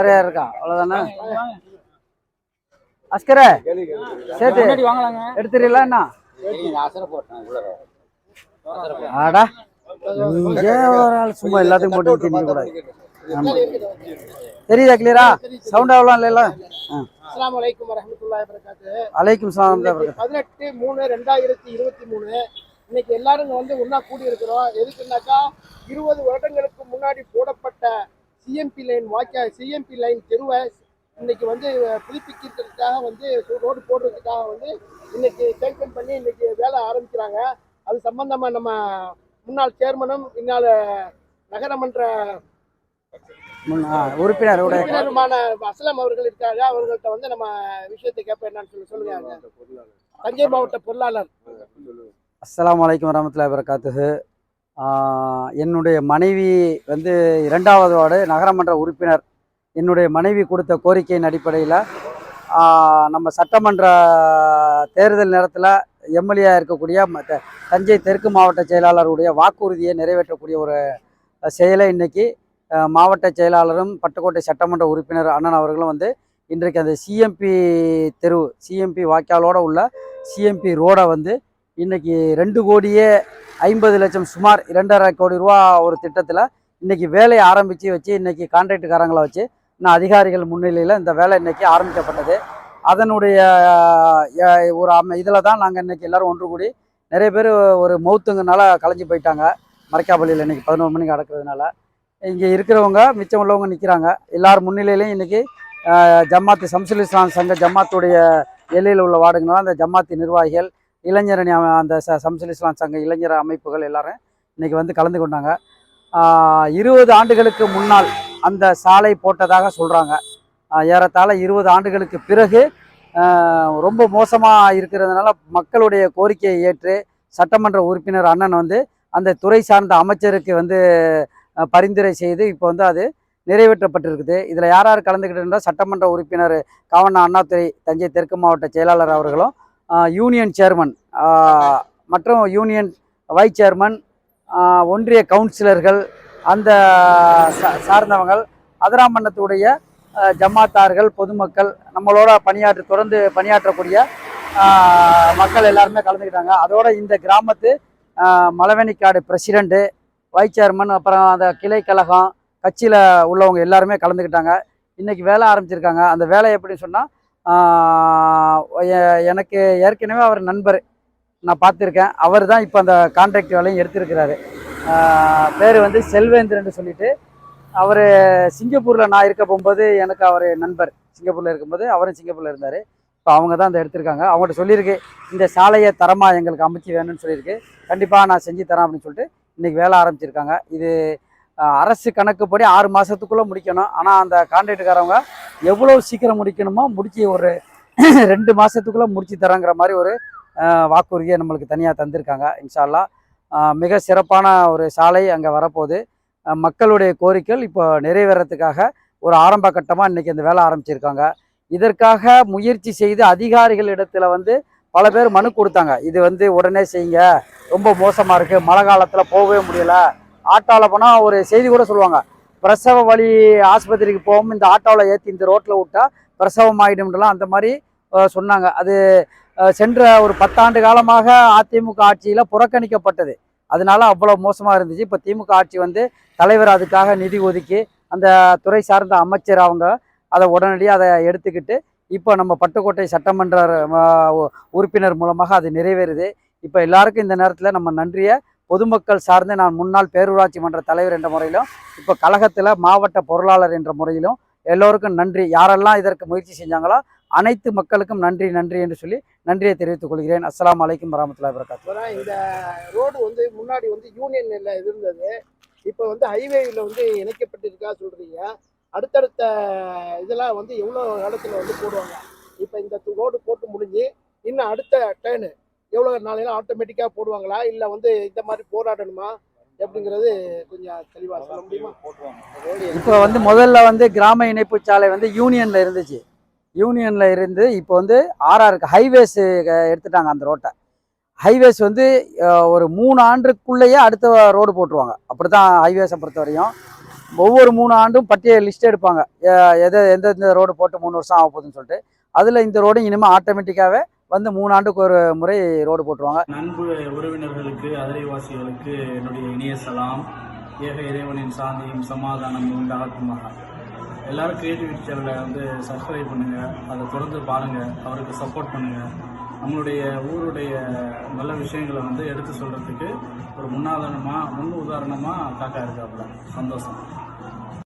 அவ்வளோதானே அஸ்கரே சேர்த்து. எடுத்துறீங்களா என்ன? ஆடா. இங்கே ஒரு ஆள் சும்மா எல்லாத்தையும் போட்டு திணிக்க கூடாது தெரியுதா கிளியரா சவுண்ட் அவ்வளோ இல்லைல்ல ஆ. அஸ்ஸலாமு அலைக்கும் வரஹ்மத்துல்லாஹி வபரகாத்துஹு அலைக்கும் சலாம் பதினெட்டு மூணு ரெண்டாயிரத்தி இருபத்தி மூணு. இன்னைக்கு எல்லாரும் வந்து ஒண்ணா கூடி இருக்கிறோம் எதுக்குன்னாக்கா இருபது வருடங்களுக்கு முன்னாடி போடப்பட்ட சிஎம்பி லைன் வாக்கிய சிஎம்பி லைன் தெருவை இன்னைக்கு வந்து புதுப்பிக்கிறதுக்காக வந்து ரோடு போடுறதுக்காக வந்து இன்னைக்கு சேங்ஷன் பண்ணி இன்னைக்கு வேலை ஆரம்பிக்கிறாங்க. அது சம்பந்தமா நம்ம முன்னாள் சேர்மனும் முன்னாள் நகரமன்ற உறுப்பினர் உறுப்பினருமான அஸ்லம் அவர்கள் இருக்காங்க. அவர்கள்ட்ட வந்து நம்ம விஷயத்தை கேட்போம் என்னன்னு சொல்லி சொல்லுங்க. தஞ்சை மாவட்ட பொருளாளர். அஸ்ஸலாமு அலைக்கும் வரமத்துல்லாஹி வரகாத்துஹு என்னுடைய மனைவி வந்து இரண்டாவது வார்டு நகரமன்ற உறுப்பினர். என்னுடைய மனைவி கொடுத்த கோரிக்கையின் அடிப்படையில் நம்ம சட்டமன்ற தேர்தல் நேரத்தில் எம்எல்ஏ இருக்கக்கூடிய தஞ்சை தெற்கு மாவட்ட செயலாளருடைய வாக்குறுதியை நிறைவேற்றக்கூடிய ஒரு செயலை இன்னைக்கு மாவட்ட செயலாளரும் பட்டுக்கோட்டை சட்டமன்ற உறுப்பினர் அண்ணன் அவர்களும் வந்து இன்றைக்கு அந்த சிஎம்பி தெரு சிஎம்பி வாய்க்காலோடு உள்ள சிஎம்பி ரோடை வந்து இன்றைக்கி ரெண்டு கோடியே ஐம்பது லட்சம் சுமார் இரண்டரை கோடி ரூபா ஒரு திட்டத்தில் இன்றைக்கி வேலையை ஆரம்பித்து வச்சு இன்றைக்கி கான்ட்ராக்டுக்காரங்களை வச்சு இன்னும் அதிகாரிகள் முன்னிலையில் இந்த வேலை இன்னைக்கு ஆரம்பிக்கப்பட்டது. அதனுடைய ஒரு அம இதில் தான் நாங்கள் இன்னைக்கு எல்லாரும் ஒன்று கூடி நிறைய பேர் ஒரு மௌத்துங்கனால கலைஞ்சு போயிட்டாங்க. மறைக்காப்பள்ளியில் இன்றைக்கி பதினோரு மணிக்கு அடக்கிறதுனால இங்கே இருக்கிறவங்க மிச்சம் உள்ளவங்க நிற்கிறாங்க எல்லார் முன்னிலையிலையும் இன்னைக்கு அஹ், ஜமாத்து சம்சுல் இஸ்லாம் சங்க ஜமாத்துடைய எல்லையில் உள்ள வார்டுங்களாம் அந்த ஜம்மாத்தி நிர்வாகிகள் இளைஞரணி அந்த ச சம்சுல் இஸ்லாம் சங்க இளைஞர் அமைப்புகள் எல்லாரும் இன்னைக்கு வந்து கலந்து கொண்டாங்க. இருபது ஆண்டுகளுக்கு முன்னால் அந்த சாலை போட்டதாக சொல்கிறாங்க ஏறத்தாழ இருபது ஆண்டுகளுக்கு பிறகு ரொம்ப மோசமாக இருக்கிறதுனால மக்களுடைய கோரிக்கையை ஏற்று சட்டமன்ற உறுப்பினர் அண்ணன் வந்து அந்த துறை சார்ந்த அமைச்சருக்கு வந்து பரிந்துரை செய்து இப்போ வந்து அது நிறைவேற்றப்பட்டிருக்குது. இதில் யார் யார் கலந்துக்கிட்டு சட்டமன்ற உறுப்பினர் காவண்ணா அண்ணாதுரை தஞ்சை தெற்கு மாவட்ட செயலாளர் அவர்களும் யூனியன் சேர்மன் மற்றும் யூனியன் வைஸ் சேர்மன் ஒன்றிய கவுன்சிலர்கள் அந்த சார்ந்தவங்கள் அதிராமண்டத்துடைய ஜமாத்தார்கள் பொதுமக்கள் நம்மளோட பணியாற்ற தொடர்ந்து பணியாற்றக்கூடிய மக்கள் எல்லாருமே கலந்துக்கிட்டாங்க. அதோட இந்த கிராமத்து மலவெனிக்காடு பிரசிடெண்ட்டு வைஸ் சேர்மன் அப்புறம் அந்த கிளை கழகம் கட்சியில் உள்ளவங்க எல்லாருமே கலந்துக்கிட்டாங்க. இன்றைக்கி வேலை ஆரம்பிச்சிருக்காங்க. அந்த வேலை எப்படின்னு சொன்னால் எனக்கு ஏற்கனவே அவர் நண்பர். நான் பார்த்துருக்கேன். அவர் தான் இப்போ அந்த கான்ட்ராக்ட் வேலையும் எடுத்திருக்கிறாரு. பேர் வந்து செல்வேந்திரன்னு சொல்லிட்டு அவர் சிங்கப்பூரில் நான் இருக்க போகும்போது எனக்கு அவர் நண்பர். சிங்கப்பூரில் இருக்கும்போது அவரும் சிங்கப்பூரில் இருந்தார். இப்போ அவங்க தான் அதை எடுத்திருக்காங்க. அவங்கள்ட்ட சொல்லியிருக்கு இந்த சாலையை தரமாக எங்களுக்கு அமைச்சு வேணும்னு சொல்லியிருக்கு. கண்டிப்பாக நான் செஞ்சு தரேன் அப்படின்னு சொல்லிட்டு இன்றைக்கி வேலை ஆரம்பிச்சிருக்காங்க. இது அரசு கணக்குப்படி ஆறு மாதத்துக்குள்ளே முடிக்கணும். ஆனால் அந்த கான்ட்ராக்டுக்காரவங்க எவ்வளோ சீக்கிரம் முடிக்கணுமோ முடிச்சு ஒரு ரெண்டு மாதத்துக்குள்ளே முடிச்சு தரங்கிற மாதிரி ஒரு வாக்குறுதியை நம்மளுக்கு தனியாக தந்திருக்காங்க இன்ஷால்லா மிக சிறப்பான ஒரு சாலை அங்கே வரப்போகுது. மக்களுடைய கோரிக்கைகள் இப்போ நிறைவேறத்துக்காக ஒரு ஆரம்ப கட்டமாக இன்றைக்கி இந்த வேலை ஆரம்பிச்சிருக்காங்க. இதற்காக முயற்சி செய்து அதிகாரிகள் இடத்துல வந்து பல பேர் மனு கொடுத்தாங்க. இது வந்து உடனே செய்யுங்க. ரொம்ப மோசமாக இருக்குது மழை காலத்தில் போகவே முடியல. ஆட்டோவில் போனால் ஒரு செய்தி கூட சொல்லுவாங்க. பிரசவ வழி ஆஸ்பத்திரிக்கு போகும் இந்த ஆட்டோவில் ஏற்றி இந்த ரோட்டில் விட்டால் பிரசவம் ஆகிடும்லாம் அந்த மாதிரி சொன்னாங்க. அது சென்ற ஒரு பத்தாண்டு காலமாக அதிமுக ஆட்சியில் புறக்கணிக்கப்பட்டது. அதனால அவ்வளோ மோசமாக இருந்துச்சு. இப்போ திமுக ஆட்சி வந்து தலைவர் அதுக்காக நிதி ஒதுக்கி அந்த துறை சார்ந்த அமைச்சர் அவங்க அதை உடனடியாக அதை எடுத்துக்கிட்டு இப்போ நம்ம பட்டுக்கோட்டை சட்டமன்ற உறுப்பினர் மூலமாக அது நிறைவேறுது. இப்போ எல்லாருக்கும் இந்த நேரத்தில் நம்ம நன்றியை பொதுமக்கள் சார்ந்து நான் முன்னாள் பேரூராட்சி மன்ற தலைவர் என்ற முறையிலும் இப்போ கழகத்தில் மாவட்ட பொருளாளர் என்ற முறையிலும் எல்லோருக்கும் நன்றி. யாரெல்லாம் இதற்கு முயற்சி செஞ்சாங்களோ அனைத்து மக்களுக்கும் நன்றி நன்றி என்று சொல்லி நன்றியை தெரிவித்துக் கொள்கிறேன். அஸ்ஸலாமு அலைக்கும் வரமத்துல்லாஹி வரகாத்து இந்த ரோடு வந்து முன்னாடி வந்து யூனியன்ல இருந்தது. இப்போ வந்து ஹைவேல வந்து இணைக்கப்பட்டிருக்கா சொல்றீங்க. அடுத்தடுத்த இதெல்லாம் வந்து எவ்வளோ இடத்துல வந்து போடுவாங்க? இப்போ இந்த ரோடு போட்டு முடிஞ்சு இன்னும் அடுத்த டேர்னு எவ்வளோ நாளையில ஆட்டோமேட்டிக்காக போடுவாங்களா? இல்லை வந்து இந்த மாதிரி போராடணுமா? எப்படிங்கிறது கொஞ்சம் தெளிவாக சொல்ல முடியுமா? இப்போ வந்து முதல்ல வந்து கிராம இணைப்பு சாலை வந்து யூனியனில் இருந்துச்சு. யூனியனில் இருந்து இப்போ வந்து ஆர்ஆருக்கு ஹைவேஸ் எடுத்துட்டாங்க அந்த ரோட்டை. ஹைவேஸ் வந்து ஒரு மூணு ஆண்டுக்குள்ளேயே அடுத்த ரோடு போட்டுருவாங்க. அப்படி தான் ஹைவேஸை பொறுத்த வரையும் ஒவ்வொரு மூணு ஆண்டும் பட்டியல் லிஸ்ட் எடுப்பாங்க. எதை எந்தெந்த ரோடு போட்டு மூணு வருஷம் ஆக போகுதுன்னு சொல்லிட்டு. அதில் இந்த ரோடு இனிமேல் ஆட்டோமேட்டிக்காகவே வந்து மூணு ஆண்டுக்கு ஒரு முறை ரோடு போட்டுருவாங்க. நண்பு உறவினர்களுக்கு அதிரைவாசிகளுக்கு என்னுடைய இனிய சலாம். ஏக இறைவனின் சாந்தியும் சமாதானமும் உண்டாகுமாக எல்லாரும் கிரியேட்டிவிட்டி சேனலை வந்து சப்ஸ்கிரைப் பண்ணுங்கள் அதை தொடர்ந்து பாருங்கள் அவருக்கு சப்போர்ட் பண்ணுங்கள் நம்மளுடைய ஊருடைய நல்ல விஷயங்களை வந்து எடுத்து சொல்கிறதுக்கு ஒரு முன்னாதாரணமா முன் உதாரணமாக காக்கா இருக்காப்புல. சந்தோஷம்.